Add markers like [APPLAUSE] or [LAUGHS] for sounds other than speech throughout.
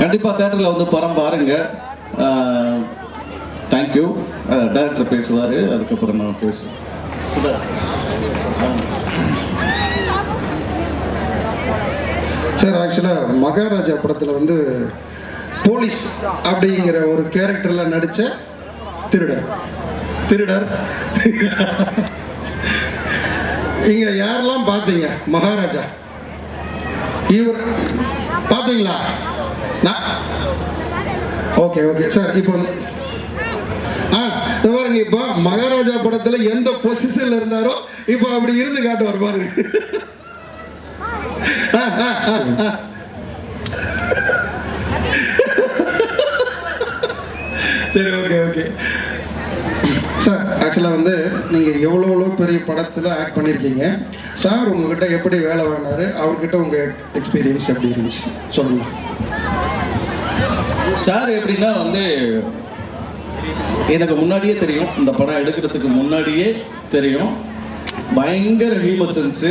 கண்டிப்பாக தேட்டரில் வந்து படம் பாருங்க. தேங்க்யூ டேரக்டர் பேசுவார் அதுக்கப்புறம் நான் பேசுவேன் சார் ஆக்சுவலாக மகாராஜா படத்தில் வந்து போலீஸ் அப்படிங்கிற ஒரு கேரக்டரில் நடித்த திருடர். திருடர். இங்கே யாரெல்லாம் பார்த்தீங்க? மகாராஜா. இவர் பார்த்தீங்களா? நான் ஓகே ஓகே சார் இப்போ வந்து ஆ பாருங்க இப்போ மகாராஜா படத்தில் எந்த பொசிஷனில் இருந்தாரோ இப்போ அப்படி இருந்து காட்டுவார் பாருங்க. சரி ஓகே ஓகே சார் ஆக்சுவலாக வந்து நீங்கள் எவ்வளோ எவ்வளோ பெரிய படத்தில் ஆக்ட் பண்ணியிருக்கீங்க சார் உங்ககிட்ட எப்படி வேலை வாங்கினார்? அவர்கிட்ட உங்கள் எக்ஸ்பீரியன்ஸ் எப்படி இருந்துச்சு? சொல்லுங்கள் சார் எப்படின்னா வந்து எனக்கு முன்னாடியே தெரியும். இந்த படம் எடுக்கிறதுக்கு முன்னாடியே தெரியும். பயங்கர ஹியூமர் சென்ஸு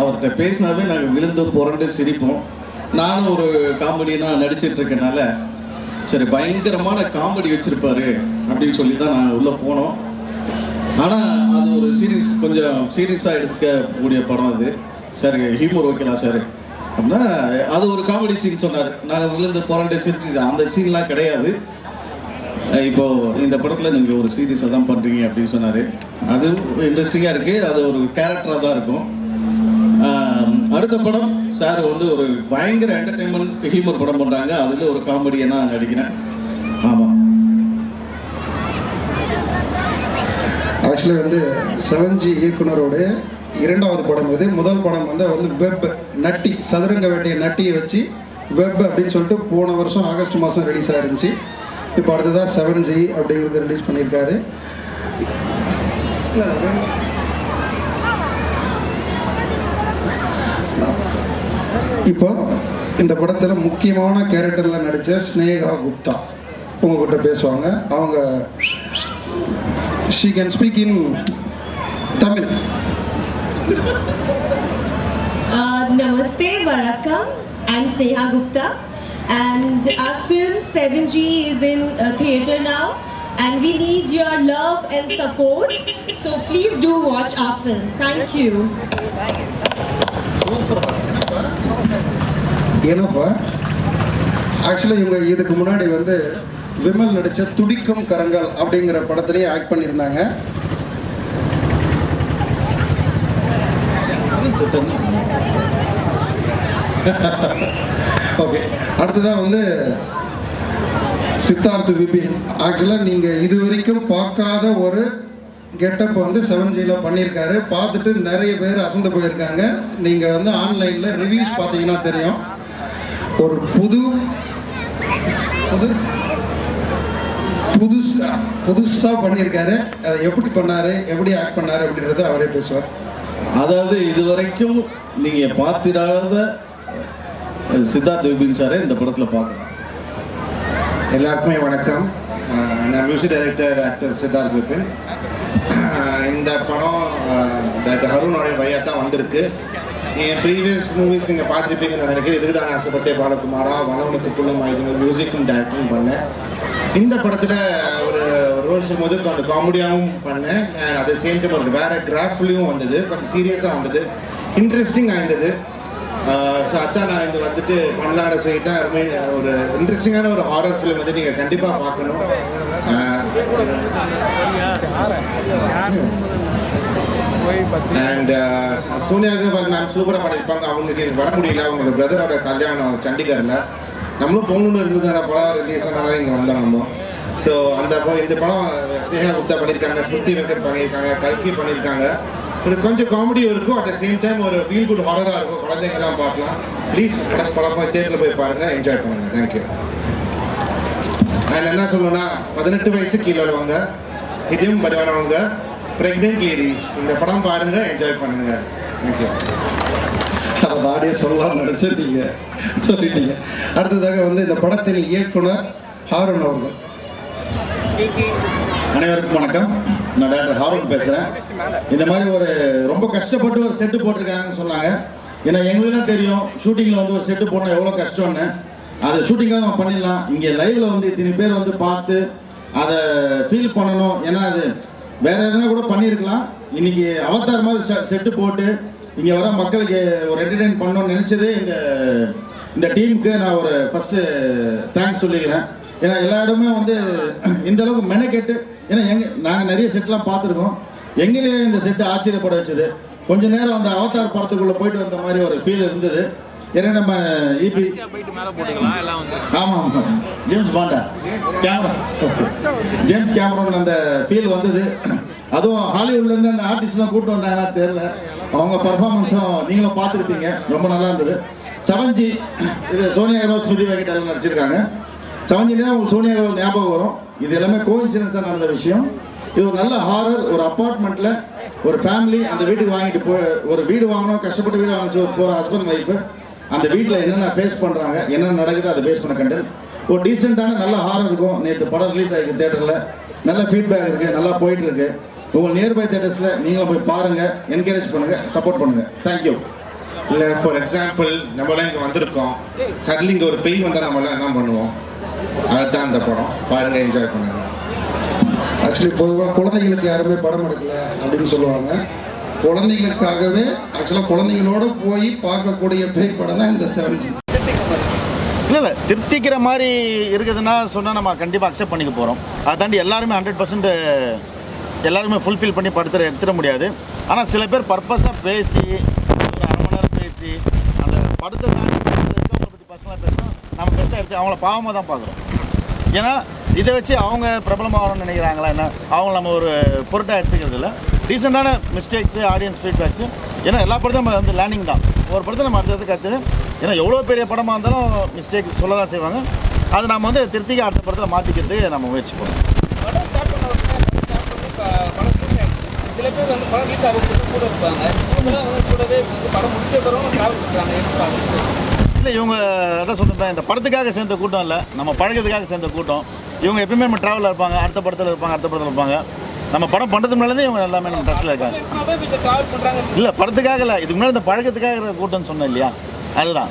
அவர்கிட்ட பேசினாவே நாங்கள் விழுந்து புரண்டு சிரிப்போம். நானும் ஒரு காமெடியெலாம் நடிச்சிட்டு இருக்கனால சரி பயங்கரமான காமெடி வச்சிருப்பாரு அப்படின்னு சொல்லி தான் நாங்கள் உள்ளே போனோம். ஆனால் அது ஒரு சீரியஸ் கொஞ்சம் சீரியஸாக எடுக்கக்கூடிய படம் அது. சரி ஹியூமர் ஓகேலாம் சார் அது ஒரு காமெடி சீன் சொன்னார். நாங்கள் விழுந்து புரண்டு சிரிச்சு அந்த சீன்லாம் கிடையாது. இப்போ இந்த படத்தில் நீங்கள் ஒரு சீரியஸாக தான் பண்ணுறீங்க அப்படின்னு சொன்னார். அது இன்ட்ரெஸ்டிங்காக இருக்குது அது ஒரு கேரக்டராக தான் இருக்கும். அடுத்த படம் சார் வந்து ஒரு பயங்கர என்டர்டைன்மெண்ட் ஹியூமர் படம் பண்ணுறாங்க அதில் ஒரு காமெடியை நான் நடிக்கிறேன். ஆமாம் ஆக்சுவலி வந்து செவன்ஜி இயக்குனரோட இரண்டாவது படம் இது. முதல் படம் வந்து வந்து வெப் நட்டி சதுரங்க வேண்டிய நட்டியை வச்சு வெப் அப்படின்னு சொல்லிட்டு போன வருஷம் ஆகஸ்ட் மாதம் ரிலீஸ் ஆயிருந்துச்சு. இப்போ அடுத்ததாக செவன் ஜி அப்படிங்கிறது ரிலீஸ் பண்ணியிருக்காரு. இப்போ இந்த படத்தில் முக்கியமான கேரக்டரில் நடித்த ஸ்னேகா குப்தா. உங்ககிட்ட பேசுவாங்க. அவங்க she can speak in Tamil. Uh, Namaste, Varakam. I'm Sneha Gupta, and our film 7G is in uh, theatre now, and we need your love and support. So please do watch our film. Thank you. ஏன்னாப்பா ஆக்சுவலாக இவங்க இதுக்கு முன்னாடி வந்து விமல் நடித்த துடிக்கும் கரங்கள் அப்படிங்கிற படத்துலேயே ஆக்ட் பண்ணியிருந்தாங்க ஓகே அடுத்ததான் வந்து சித்தார்த் விபின் ஆக்சுவலாக நீங்கள் இது வரைக்கும் பார்க்காத ஒரு கெட்டப் வந்து செவன் ஜியில் பண்ணியிருக்காரு. பார்த்துட்டு நிறைய பேர் அசந்து போயிருக்காங்க. நீங்கள் வந்து ஆன்லைனில் ரிவ்யூஸ் பார்த்தீங்கன்னா தெரியும். ஒரு புது புது புதுசா புதுசாக பண்ணியிருக்காரு. அதை எப்படி பண்ணார்? எப்படி ஆக்ட் பண்ணார்? அப்படின்றத அவரே பேசுவார். அதாவது இதுவரைக்கும் நீங்கள் பார்த்திராத சித்தார்த் விபின் சாரை இந்த படத்தில் பார்க்கலாம் எல்லாருக்குமே வணக்கம். நான் music director actor Siddharth Vipin. இந்த படம் டாக்டர் ஹருணோடைய வழியாக தான் வந்திருக்கு. என் ப்ரீவியஸ் மூவிஸ் நீங்கள் பார்த்துருப்பீங்கன்னு நினைக்கிறேன். இதுக்கு தான் ஆசைப்பட்டே பாலகுமாரா வனவனுக்கு புல்லும் ஆயுதங்கள் மியூசிக்கும் டைரக்டும் பண்ணேன். இந்த படத்தில் ஒரு ரோல் போது கொஞ்சம் காமெடியாகவும் பண்ணேன். அண்ட் அதே சேம் டைம் ஒரு வேறு கிராஃப்லேயும் வந்தது. கொஞ்சம் சீரியஸாக வந்தது. இன்ட்ரெஸ்டிங்காக இருந்தது ஸோ அதான் நான் இங்கே வந்துட்டு பண்ணலாட தான் ஒரு இன்ட்ரெஸ்டிங்கான ஒரு ஹாரர் ஃபிலிம் வந்து நீங்கள் கண்டிப்பாக பார்க்கணும். அண்ட் சோனியா அகர்வால் மேம் சூப்பராக பண்ணியிருப்பாங்க அவங்களுக்கு வர முடியல. அவங்களோட பிரதரோட கல்யாணம் சண்டிகரில். நம்மளும் போகணுன்னு இருந்தது அந்த படம் ரிலீஸ் ஆனாலும் இங்கே வந்தோம் நம்ம. ஸோ அந்த படம் இந்த படம் ஸ்னேகா குப்தா பண்ணியிருக்காங்க ஸ்ருதி வெங்கட் பண்ணியிருக்காங்க கல்கி பண்ணியிருக்காங்க. ஒரு கொஞ்சம் காமெடியும் இருக்கும் அட் த சேம் டைம் ஒரு ஃபீல் குட் ஹாரராக இருக்கும். குழந்தைங்கலாம் பார்க்கலாம். ப்ளீஸ் படம் படம் போய் தேட்டரில் போய் பாருங்கள் என்ஜாய் பண்ணுங்கள் தேங்க்யூ நான் என்ன சொல்லணும்னா பதினெட்டு வயசு கீழே உள்ளவங்க இதையும் பரிவானவங்க ப்ரெக்னென்ட் லேடிஸ் இந்த படம் பாருங்கள் என்ஜாய் பண்ணுங்கள் தேங்க்யூ அதை நானே சொல்லலாம் நினச்சேன் சொல்லிட்டீங்க. அடுத்ததாக வந்து இந்த படத்தின் இயக்குனர் ஹாரன் அவர்கள். அனைவருக்கும் வணக்கம். நான் டாக்டர் ஹாரூன் பேசுகிறேன் இந்த மாதிரி ஒரு ரொம்ப கஷ்டப்பட்டு ஒரு செட்டு போட்டிருக்காங்கன்னு சொன்னாங்க. ஏன்னா எங்களுக்கு தான் தெரியும் ஷூட்டிங்கில் வந்து ஒரு செட்டு போனால் எவ்வளோ கஷ்டம்னு. அதை ஷூட்டிங்காக பண்ணிடலாம். இங்கே லைவில் வந்து இத்தனை பேர் வந்து பார்த்து அதை ஃபீல் பண்ணணும். ஏன்னா அது வேற எதுனா கூட பண்ணியிருக்கலாம். இன்னைக்கு அவத்தார் மாதிரி செட்டு போட்டு இங்கே வர மக்களுக்கு ஒரு என்டர்டைன் பண்ணணும்னு நினச்சதே இந்த இந்த டீமுக்கு நான் ஒரு ஃபஸ்ட்டு தேங்க்ஸ் சொல்லிக்கிறேன். ஏன்னா எல்லா இடமே வந்து இந்த அளவுக்கு மெனக்கெட்டு ஏன்னா எங்க நாங்கள் நிறைய செட்லாம் பார்த்துருக்கோம். எங்களையே இந்த செட்டு ஆச்சரியப்பட வச்சது. கொஞ்ச நேரம் அந்த அவதார் படத்துக்குள்ளே போயிட்டு வந்த மாதிரி ஒரு ஃபீல் இருந்தது. ஏன்னா நம்ம E இபி வந்து. ஆமாம் ஜேம்ஸ் பாண்டா. கேமரா ஜேம்ஸ் கேமரான் அந்த ஃபீல் வந்தது. அதுவும் ஹாலிவுட்லேருந்து அந்த ஆர்டிஸ்ட்லாம் கூட்டு வந்தாங்கன்னா தெரியல. அவங்க பர்ஃபார்மன்ஸும் நீங்களும் பார்த்துருப்பீங்க. ரொம்ப நல்லா இருந்தது. செவன்ஜி இது சோனியா அகர்வால் ஸ்மிருதி வெங்கட் நடிச்சிருக்காங்க. செவன்ஜினா உங்களுக்கு சோனியா காவல் ஞாபகம் வரும். இது எல்லாமே கோயின்சிடன்ஸாக நடந்த விஷயம். இது ஒரு நல்ல ஹாரர் ஒரு அப்பார்ட்மெண்ட்டில் ஒரு ஃபேமிலி அந்த வீட்டுக்கு வாங்கிட்டு போய் ஒரு வீடு வாங்கணும் கஷ்டப்பட்டு வீடு வாங்கிச்சு போகிற ஹஸ்பண்ட் ஒய்ஃபு அந்த வீட்டில் என்னென்ன ஃபேஸ் பண்ணுறாங்க என்னென்ன நடக்குது அதை ஃபேஸ் பண்ண கண்டென்ட் ஒரு டீசெண்டான நல்ல ஹாரர் இருக்கும். நேற்று படம் ரிலீஸ் ஆகிருக்கு தேட்டரில் நல்ல ஃபீட்பேக் இருக்குது நல்லா போயிட்டுருக்கு. உங்கள் நியர்பை தேட்டர்ஸில் நீங்களும் போய் பாருங்கள் என்கரேஜ் பண்ணுங்கள் சப்போர்ட் பண்ணுங்கள் தேங்க்யூ இல்லை ஃபார் எக்ஸாம்பிள் நம்மளாம் இங்கே வந்திருக்கோம். சடன்லி இங்கே ஒரு பெய் வந்தால் நம்மளாம் என்ன பண்ணுவோம்? அதுதான் அந்த படம். பாருங்க என்ஜாய் பண்ணுங்க. ஆக்சுவலி பொதுவாக குழந்தைங்களுக்கு யாருமே படம் எடுக்கல அப்படின்னு சொல்லுவாங்க. குழந்தைங்களுக்காகவே ஆக்சுவலாக குழந்தைங்களோட போய் பார்க்கக்கூடிய பேய் படம் தான் இந்த செவன்ஜி இல்லை இல்லை திருத்திக்கிற மாதிரி இருக்குதுன்னா சொன்னால் நம்ம கண்டிப்பாக அக்செப்ட் பண்ணிக்க போகிறோம் அதை தாண்டி எல்லாருமே ஹண்ட்ரட் பர்சன்ட் எல்லாருமே ஃபுல்ஃபில் பண்ணி படுத்துற எடுத்துட முடியாது. ஆனால் சில பேர் பர்பஸாக பேசி ஒரு அரை மணி நேரம் பேசி அந்த படத்தை தாண்டி நம்ம அவங்கள பாவமாக தான் பார்க்குறோம். ஏன்னா இதை வச்சு அவங்க பிரபலமாகணும்னு நினைக்கிறாங்களா என்ன? அவங்க நம்ம ஒரு பொருட்டாக எடுத்துக்கிறது இல்லை. ரீசெண்டான மிஸ்டேக்ஸு ஆடியன்ஸ் ஃபீட்பேக்ஸு ஏன்னா எல்லா படத்தையும் நம்ம வந்து லேர்னிங் தான். ஒரு படத்தை நம்ம அடுத்தது கற்று ஏன்னா எவ்வளோ பெரிய படமாக இருந்தாலும் மிஸ்டேக் சொல்ல தான் செய்வாங்க. அது நம்ம வந்து திருத்திக்க அடுத்த படத்தில் மாற்றிக்கிறதுக்கு நம்ம முயற்சி பண்ணுவோம் படம் சில பேர் வந்து படம் ரிலீஸ் ஆகிறது கூட இருப்பாங்க. கூடவே வந்து படம் முடிச்ச பிறகு ட்ராவல் பண்ணுறாங்க இல்லை இவங்க அதான் சொல்லிருப்பேன் இந்த படத்துக்காக சேர்ந்த கூட்டம் இல்லை நம்ம பழகிறதுக்காக சேர்ந்த கூட்டம். இவங்க எப்பயுமே நம்ம ட்ராவலில் இருப்பாங்க அடுத்த படத்தில் இருப்பாங்க அடுத்த படத்தில் இருப்பாங்க. நம்ம படம் பண்ணுறதுக்கு முன்னாலே இவங்க எல்லாமே நம்ம ட்ரெஸ்ஸில் இருக்காங்க. இல்லை படத்துக்காக இல்லை இதுக்கு முன்னாடி இந்த பழக்கத்துக்காக இருக்கிற கூட்டம்னு சொன்னேன் இல்லையா? அதுதான்.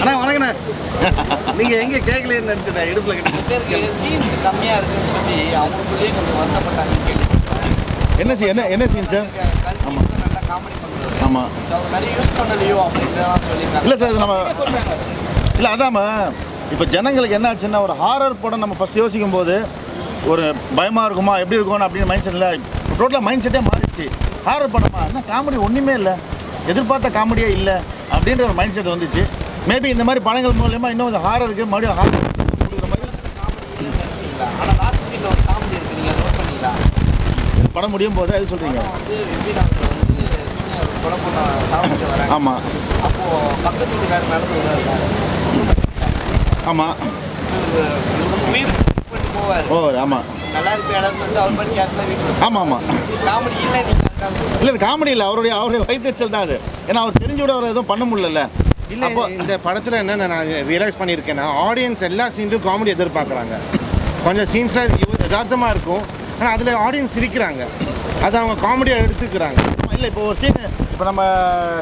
அண்ணா வணக்கண்ணே. நீங்க எங்க கேட்கலன்னு நினைச்சேன் இடுப்புல கம்மியாக இருக்குன்னு சொல்லி அவங்களுக்குள்ளேயே கொஞ்சம் வருத்தப்பட்டாங்க. என்ன சீன் என்ன என்ன சீன் சார் ஆமாம் ஆமாம் இல்லை சார் இது நம்ம இல்லை அதாம்மா. இப்போ ஜனங்களுக்கு என்ன ஆச்சுன்னா ஒரு ஹாரர் படம் நம்ம ஃபஸ்ட் யோசிக்கும் போது ஒரு பயமாக இருக்குமா எப்படி இருக்கும்னு அப்படின்னு மைண்ட் செட்டில் டோட்டலாக மைண்ட் செட்டே மாறிடுச்சு. ஹாரர் படமா? என்ன காமெடி ஒன்றுமே இல்லை. எதிர்பார்த்த காமெடியே இல்லை அப்படின்ற ஒரு மைண்ட் செட் வந்துச்சு. மேபி இந்த மாதிரி படங்கள் மூலயமா இன்னும் கொஞ்சம் ஹாரருக்கு மறுபடியும் ஹாரர் கொடுக்குற மாதிரி ஆனால் லாஸ்ட் சீனில் ஒரு காமெடி இருக்கு நீங்கள் நோட் பண்ணீங்களா படம் முடியும் போது அது சொல்கிறீங்க ஆமாம் ஆமாம் இவங்க உயிர் பண்ணி போவார். ஓ ஆமாம் ஆமாம் ஆமாம் இல்லை இது காமெடி இல்லை. அவருடைய அவருடைய வைத்தறிச்சல் தான் அது. ஏன்னா அவர் தெரிஞ்சு விட அவர் எதுவும் பண்ண முடியல இல்லை இந்த படத்தில் என்னென்ன நான் ரியலைஸ் பண்ணியிருக்கேன்னா ஆடியன்ஸ் எல்லா சீன்லையும் காமெடி எதிர்பார்க்குறாங்க. கொஞ்சம் சீன்ஸில் யதார்த்தமாக இருக்கும். ஆனால் அதில் ஆடியன்ஸ் சிரிக்கிறாங்க அதை அவங்க காமெடியாக எடுத்துக்கிறாங்க. இல்லை இப்போ ஒரு சீன் இப்போ நம்ம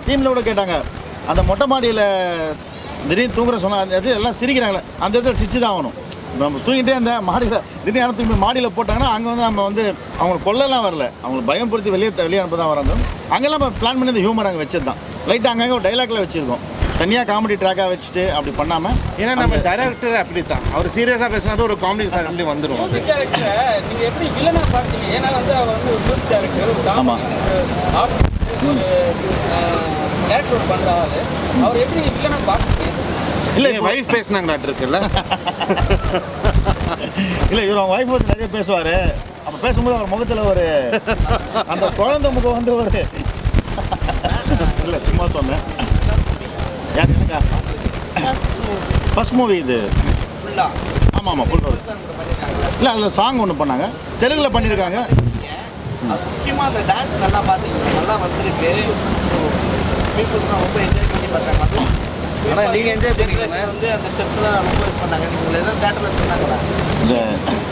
டீமில் கூட கேட்டாங்க அந்த மொட்டை மாடியில் திடீர்னு தூங்குற சொன்னால் அந்த இடத்துல எல்லாம் சிரிக்கிறாங்களே அந்த இடத்துல சிரிச்சு தான் ஆகணும் நம்ம தூங்கிட்டே அந்த மாடியில் திடீர்னு தூங்கி மாடியில் போட்டாங்கன்னா அங்கே வந்து நம்ம வந்து அவங்க கொல்லலாம் வரல. அவங்களுக்கு பயம்படுத்தி வெளியே வெளியே அனுப்ப தான் வராங்க. அங்கெல்லாம் நம்ம பிளான் பண்ணி இந்த ஹியூமர் அங்கே வச்சது தான் லைட்டாக அங்கங்கே ஒரு டைலாக்ல வச்சுருக்கோம். தனியாக காமெடி ட்ராக்காக வச்சுட்டு அப்படி பண்ணாமல் ஏன்னா நம்ம டைரக்டர் அப்படி தான் அவர் சீரியஸாக பேசினாலும் ஒரு காமெடி சடன்லி வந்துடும் மியூசிக் டேரக்டரை நீங்கள் எப்படி வில்லனாக பார்த்தீங்க ஏன்னா வந்து அவர் வந்து ஒரு மியூசிக் டேரக்டர் ஒரு ஆமா. ஆர்ட் ஒரு டேரக்டர் பண்ணுற ஆள். அவர் எப்படி வில்லனாக பார்த்தீங்க இல்லை இல்லை வைஃப் பேசினாங்களாட்டு இருக்குல்ல. [LAUGHS] இல்லை இவர் அவங்க ஒய்ஃப் வந்து நிறைய பேசுவார். அப்போ பேசும்போது அவர் முகத்தில் ஒரு அந்த குழந்தை முகம் வந்து ஒரு [LAUGHS] இல்லை சும்மா சொன்னேன். எனக்கா ஃபர்ஸ்ட் மூவி இது. ஆமாம் ஆமாம் ஃபுல் ரோல் இல்லை அதில் சாங் ஒன்று பண்ணாங்க. தெலுங்கில் பண்ணியிருக்காங்க முக்கியமாக அந்த டான்ஸ் நல்லா பார்த்தீங்களா நல்லா வந்திருக்கு. பீப்புள்ஸ்லாம் ரொம்ப என்ஜாய் பண்ணி பார்த்தாங்க. ஆனா நீங்க enjoy பண்ணிக்கல. வந்து அந்த ஸ்டெப்ஸ்லாம் ரொம்ப இது பண்ணாங்க. நீங்கள் எதாவது தேட்டரில் சொன்னாங்களா?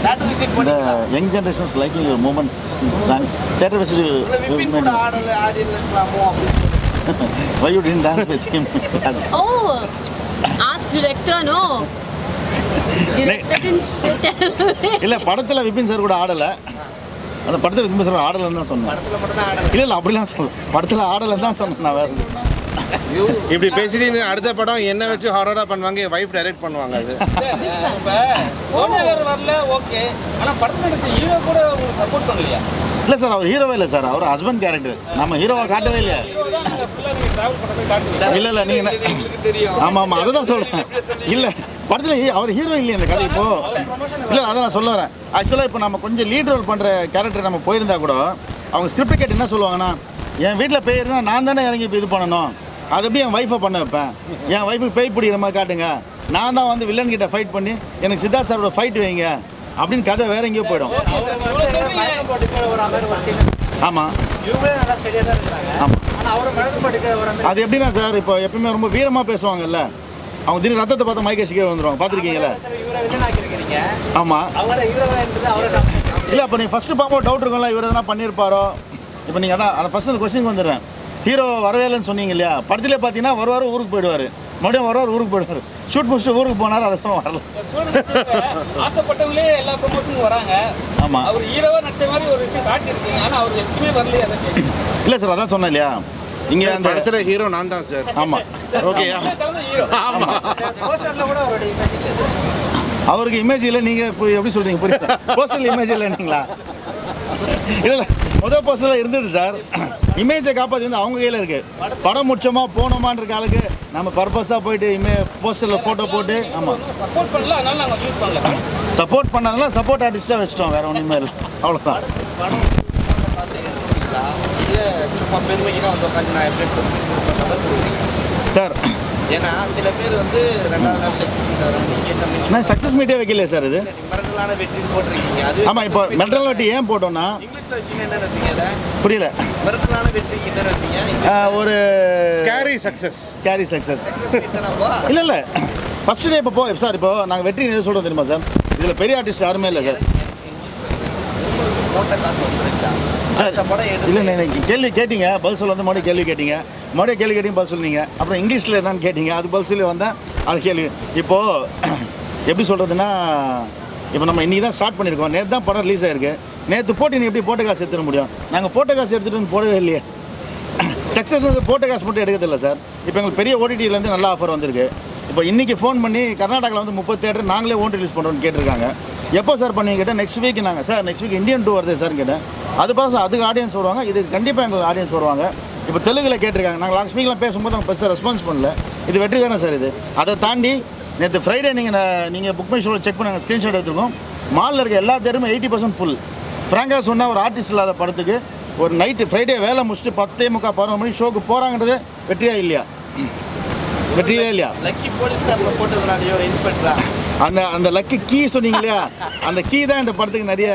தேட்டர் விசிட் பண்ணீங்களா? Young generations liking moments song theatre வச்சு ஆடல அப்படின்னு சொல்லி Why you didn't dance with him? [LAUGHS] Oh, ask director, no. இல்ல படத்துல விபின் சார் கூட ஆடல. அந்த படத்துல விபின் சார் ஆடலன்னு தான் சொன்னேன். இல்ல இல்ல அப்படிலாம் சொல்ல படத்துல ஆடலன்னு தான் சொன்னேன் நான் வேற. இப்படி பேசிட்டு அடுத்த படம் என்ன வச்சு ஹாரரா பண்ணுவாங்க என் வைஃப் டைரக்ட் பண்ணுவாங்க அது. வரல ஓகே ஆனால் படத்தில் ஹீரோ கூட சப்போர்ட் பண்ணலையா? இல்லை சார் அவர் ஹீரோவே இல்லை சார். அவர் ஹஸ்பண்ட் கேரக்டர் நம்ம ஹீரோவை காட்டவே இல்லையா? இல்லை இல்லை நீங்கள் ஆமாம் நீங்கள் அதை தான் சொல்கிறேன் இல்லை படத்தில் ஹீ- அவர் ஹீரோ இல்லையா இந்த கதை இப்போது இல்லை அதை நான் சொல்ல வரேன். ஆக்சுவலாக இப்போ நம்ம கொஞ்சம் லீட் ரோல் பண்ணுற கேரக்டர் நம்ம போயிருந்தா கூட அவங்க ஸ்கிரிப்ட் கேட்டு என்ன சொல்லுவாங்கன்னா என் வீட்டில் பேய் நான் தானே இறங்கி இப்போ இது பண்ணணும். அதை எப்படி என் ஒய்ஃபை பண்ண வைப்பேன்? என் ஒய்ஃபுக்கு பேய் பிடிக்கிற மாதிரி காட்டுங்க. நான் தான் வந்து வில்லன் கிட்ட ஃபைட் பண்ணி எனக்கு சித்தார்த் சாரோட ஃபைட் வைங்க. அப்படின்னு கதை வேற எங்கேயோ போயிடும். ஆமா. அது எப்படின்னா சார் இப்போ எப்பயுமே ரொம்ப வீரமா பேசுவாங்கல்ல. அவங்க திடீர் ரத்தத்தை பார்த்து மைக்க சிக்க வந்துடுவாங்க பார்த்துருக்கீங்களா? ஆமா. இல்லை அப்போ நீங்கள் ஃபஸ்ட்டு பார்ப்போம் டவுட் இருக்கும்ல இவர் எதனா பண்ணியிருப்பாரோ இப்போ நீங்கள் அதான் அந்த ஃபஸ்ட்டு அந்த கொஸ்டின் வந்துடுறேன். ஹீரோ வரவே இல்லைன்னு சொன்னீங்க இல்லையா? படத்திலே பார்த்தீங்கன்னா வருவார் ஊருக்கு போயிடுவார். மறுபடியும் வருவார் ஊருக்கு போயிடுவார். ஷூட் முடிச்சுட்டு ஊருக்கு போனார் அதுக்கப்புறம் வரல. ஆசைப்பட்டவங்களே எல்லா ப்ரொமோஷனும் வராங்க. ஆமாம் அவர் ஹீரோவா நடிச்ச மாதிரி ஒரு விஷயம் காட்டியிருக்கீங்க ஆனால் அவர் எப்பவுமே வரலையே. இல்லை சார் அதான் சொன்னேன் இல்லையா? இங்கே அந்த படத்துல ஹீரோ நான் தான் சார். ஆமாம் ஓகேயா ஹீரோ அவருக்கு இமேஜ் இல்லை நீங்கள் இப்போ எப்படி சொல்கிறீங்க புரியல போஸ்டல் இமேஜ் இல்லைங்களா இல்லை இல்லை. முதல் போஸ்டரில் இருந்தது சார். இமேஜை காப்பாற்றி வந்து அவங்க கையில் இருக்குது படம் முடிச்சோமா போனோமான்ற காலுக்கு நம்ம பர்பஸாக போயிட்டு இமே போஸ்டரில் ஃபோட்டோ போட்டு ஆமாம் சப்போர்ட் பண்ணதெல்லாம் சப்போர்ட் ஆர்டிஸ்ட்டாக வச்சிட்டோம் வேறு ஒன்றுமே இல்லை. அவ்வளோதான் சார். ஏன்னா சில பேர் வந்து ரெண்டாவது நாள் சக்ஸஸ் மீட்டே வைக்கலையே சார் இது. மிரட்டலான வெற்றி போட்டிருக்கீங்க. அது ஆமாம் இப்போ மெட்ரல் வாட்டி ஏன் போட்டோம்னா புரியல. மிரட்டலான வெற்றிக்கு என்ன வச்சீங்க. ஒரு ஸ்கேரி சக்சஸ் ஸ்கேரி சக்ஸஸ் இல்லை இல்லை. ஃபர்ஸ்ட் டே இப்போ போ சார் இப்போ நாங்கள் வெற்றி எது சொல்கிறோம் தெரியுமா சார் இதில் பெரிய ஆர்டிஸ்ட் யாருமே இல்லை சார் சார் இல்லை நீங்கள் கேள்வி கேட்டீங்க. பதில் சொல்ல வந்து மறுபடியும் கேள்வி கேட்டீங்க. மறுபடியும் கேள்வி கேட்டீங்க பதில் சொன்னீங்க. அப்புறம் இங்கிலீஷில் என்னன்னு கேட்டீங்க. அது பதில் சொல்லி வந்தேன். அது கேள்வி. இப்போது [CLEARS THROAT] எப்படி சொல்கிறதுன்னா இப்போ நம்ம இன்றைக்கி தான் ஸ்டார்ட் பண்ணியிருக்கோம். நேற்று தான் படம் ரிலீஸ் ஆயிருக்கு. நேற்று போட்டு நீ எப்படி போட்ட காசு எடுத்துட முடியும்? நாங்கள் போட்ட காசு எடுத்துகிட்டு வந்து போடவே இல்லையே. சக்ஸஸ் வந்து போட்ட காசு மட்டும் எடுக்கிறதில்ல சார் இப்போ எங்களுக்கு பெரிய ஓடிடியிலேருந்து நல்ல ஆஃபர் வந்திருக்கு. இப்போ இன்றைக்கி ஃபோன் பண்ணி கர்நாடகாவில் வந்து முப்பது தேட்டர் நாங்களே ஓன் ரிலீஸ் பண்ணுறோம்னு கேட்டிருக்காங்க. எப்போ சார் பண்ணீங்க கேட்டால் நெக்ஸ்ட் வீக் நாங்கள் sir next week Indian two வருது சார் கேட்டேன். அது பிறகு சார் அதுக்கு ஆடியன்ஸ் வருவாங்க. இதுக்கு கண்டிப்பாக எங்களுக்கு ஆடியன்ஸ் வருவாங்க. இப்போ தெலுங்கில் கேட்டிருக்காங்க. நாங்கள் லாஸ்ட் வீக்லாம் பேசும்போது அவங்க பெருசாக ரெஸ்பான்ஸ் பண்ணல. இது வெற்றி தானே சார் இது. அதை தாண்டி நேற்று ஃப்ரைடே நீங்கள் நீங்கள் புக் மை ஷோவில் செக் பண்ணி ஸ்க்ரீன்ஷாட் எடுத்துருக்கோம். மாலில் இருக்க எல்லா தேட்டருமே எயிட்டி பர்சன்ட் ஃபுல் ஃப்ராங்காக சொன்னால் ஒரு ஆர்டிஸ்ட் இல்லாத படத்துக்கு ஒரு நைட்டு ஃப்ரைடே வேலை முடிச்சுட்டு பத்தே முக்கால் பதினொரு மணி ஷோக்கு போகிறாங்கிறது வெற்றியா இல்லையா? வெற்றியா இல்லையா? அந்த அந்த லக்கு கீ சொன்னீங்க இல்லையா? அந்த கீ தான் இந்த படத்துக்கு நிறைய